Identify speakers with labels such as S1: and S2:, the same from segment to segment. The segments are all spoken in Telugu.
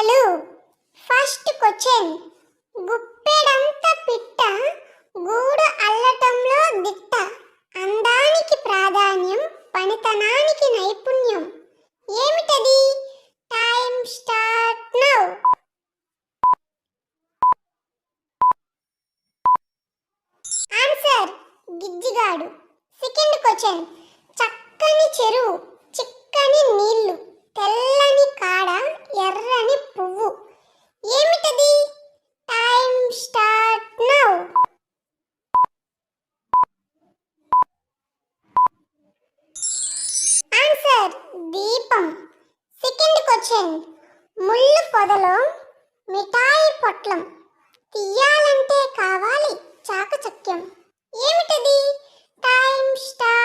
S1: పిట్టలు ఫస్ట్ క్వశ్చన్ గుప్పెడంత పిట్ట గూడు అల్లటంలో దిట్ట. అందానికి ప్రాధాన్యం పనితనానికి నైపుణ్యం. ఏమిటది? టైం స్టార్ట్ నౌ ఆన్సర్ గిజ్జిగాడు. సెకండ్ క్వశ్చన్ చక్కని చెరువు. Start now. Answer దీపం. సెకండ్ క్వశ్చన్ ముళ్ళు పొదలో మిఠాయి పొట్లం తీయాలంటే కావాలి చాకచక్యం. ఏమిటది? టైం స్టార్ట్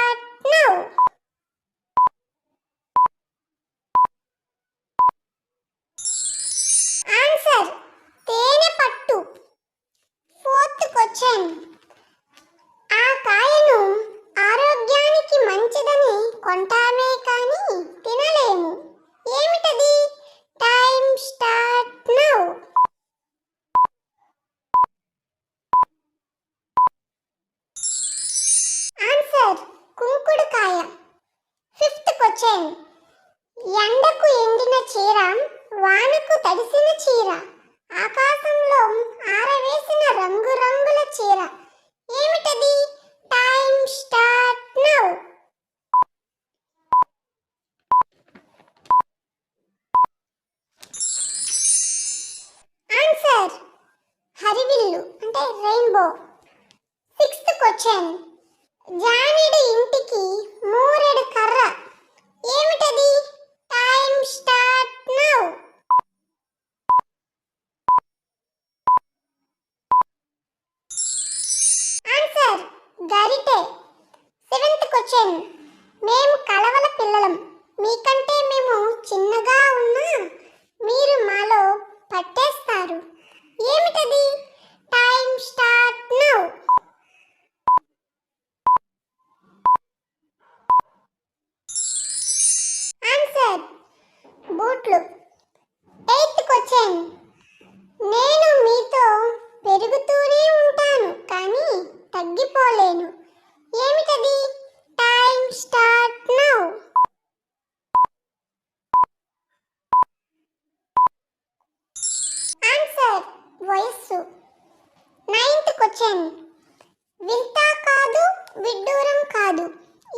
S1: ఫోర్త్ ఆ కాయను ఆరోగ్యానికి మంచిదని కొంటామే కానీ తినలేము. ఏమిటది? Time start now. Answer కుంకుడుకాయ. Fifth question. ఎండకు ఎండిన చీర వానకు తడిసిన చీర. ఆకాశంలో ఆరవేసిన రంగురంగుల చీర. ఏమిటది? టైం స్టార్ట్ నౌ ఆన్సర్ హరివిల్లు అంటే రెయిన్బో సిక్స్త్ క్వశ్చన్ జానెడు ఇంటికి మూరెడు సెవెంత్ మేము కలవల పిల్లలం. మీకంటే మేము చిన్నగా ఉన్నా మీరు మాలో పట్టేస్తారు. ఏమిటది? Time start now. ఆన్సర్. బూట్లు. Eighth question. నేను మీతో పెరుగుతూనే ఉంటాను కానీ తగ్గిపోలేను. నైన్త్ వింత కాదు విడ్డూరం కాదు.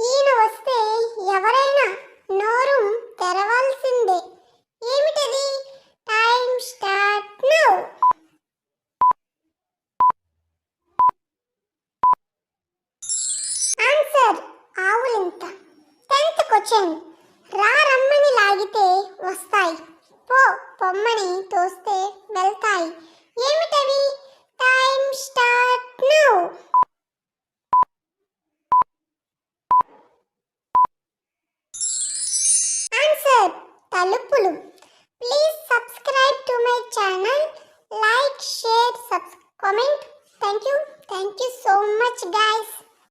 S1: ఈయన వస్తే ఎవరైనా నోరు తెరవాల్సిందే. ఏమిటది? Time start now. Answer ఆవులింత. Tenth question. రా రమ్మని లాగితే వస్తాయి. పో పొమ్మని తోస్తే వెళ్తాయి. my channel. Like, share.